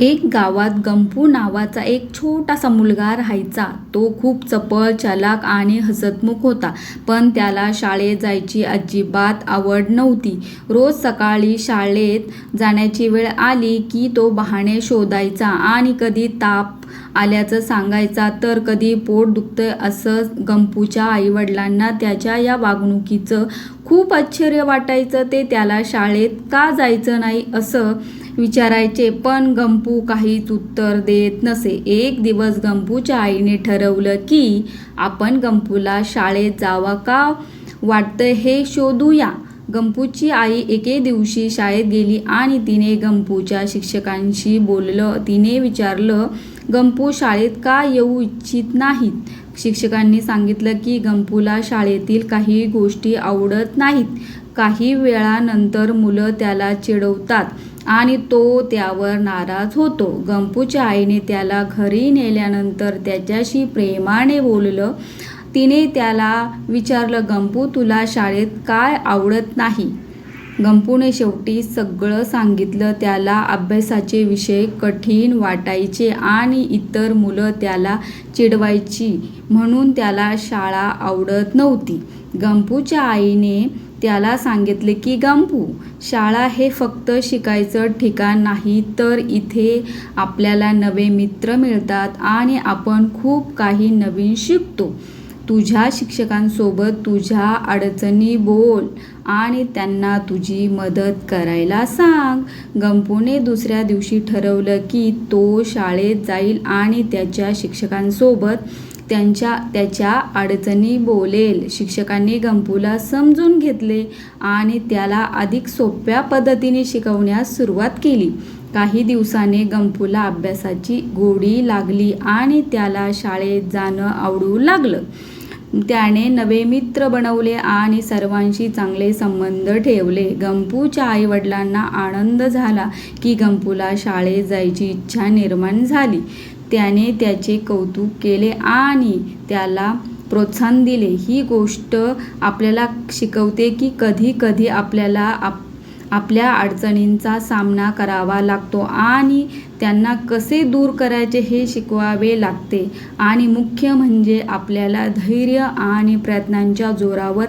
एक गावात गंपू नावाचा एक छोटासा मुलगा राहायचा. तो खूप चपळ, चलाक आणि हसतमुख होता. पण त्याला शाळेत जायची अजिबात आवड नव्हती. रोज सकाळी शाळेत जाण्याची वेळ आली की तो बहाणे शोधायचा आणि कधी ताप आल्याचं सांगायचा तर कधी पोट दुखतंय असं. गंपूच्या आईवडिलांना त्याच्या या वागणुकीचं खूप आश्चर्य वाटायचं. ते त्याला शाळेत का जायचं नाही असं विचारायचे, पण गंपू काहीच उत्तर देत नसे. एक दिवस गंपूच्या आईने ठरवलं की आपण गंपूला शाळेत जावं का वाटतं हे शोधूया. गंपूची आई एके दिवशी शाळेत गेली आणि तिने गंपूच्या शिक्षकांशी बोललं. तिने विचारलं, गंपू शाळेत का येऊ इच्छित नाहीत? शिक्षकांनी सांगितलं की गंपूला शाळेतील काही गोष्टी आवडत नाहीत. काही वेळानंतर मुलं त्याला चिडवतात आणि तो त्यावर नाराज होतो. गंपूच्या आईने त्याला घरी नेल्यानंतर त्याच्याशी प्रेमाने बोललं. तिने त्याला विचारलं, गंपू तुला शाळेत काय आवडत नाही? गंपूने शेवटी सगळं सांगितलं. त्याला अभ्यासाचे विषय कठीण वाटायचे आणि इतर मुलं त्याला चिडवायची म्हणून त्याला शाळा आवडत नव्हती. गंपूच्या आईने त्याला सांगितले की गंपू, शाळा हे फक्त शिकायचं ठिकाण नाही तर इथे आपल्याला नवे मित्र मिळतात आणि आपण खूप काही नवीन शिकतो. तुझ्या शिक्षकांसोबत तुझ्या अडचणी बोल आणि त्यांना तुझी मदत करायला सांग. गंपूने दुसऱ्या दिवशी ठरवलं की तो शाळेत जाईल आणि त्याच्या शिक्षकांसोबत त्यांच्या त्याच्या अडचणी बोलेल. शिक्षकांनी गंपूला समजून घेतले आणि त्याला अधिक सोप्या पद्धतीने शिकवण्यास सुरुवात केली. काही दिवसांनी गंपूला अभ्यासाची गोडी लागली आणि त्याला शाळेत जाणं आवडू लागलं. त्याने नवे मित्र बनवले आणि सर्वांशी चांगले संबंध ठेवले. गंपूच्या आईवडिलांना आनंद झाला की गंपूला शाळेत जायची इच्छा निर्माण झाली. त्याने त्याचे कौतुक केले आणि त्याला प्रोत्साहन दिले. ही गोष्ट आपल्याला शिकवते की कधी कधी आपल्याला आपल्या अडचणींचा सामना करावा लागतो आणि त्यांना कसे दूर करायचे हे शिकवावे लागते आणि मुख्य म्हणजे आपल्याला धैर्य आणि प्रयत्नांच्या जोरावर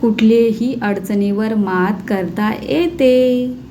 कुठल्याही अडचणीवर मात करता येते.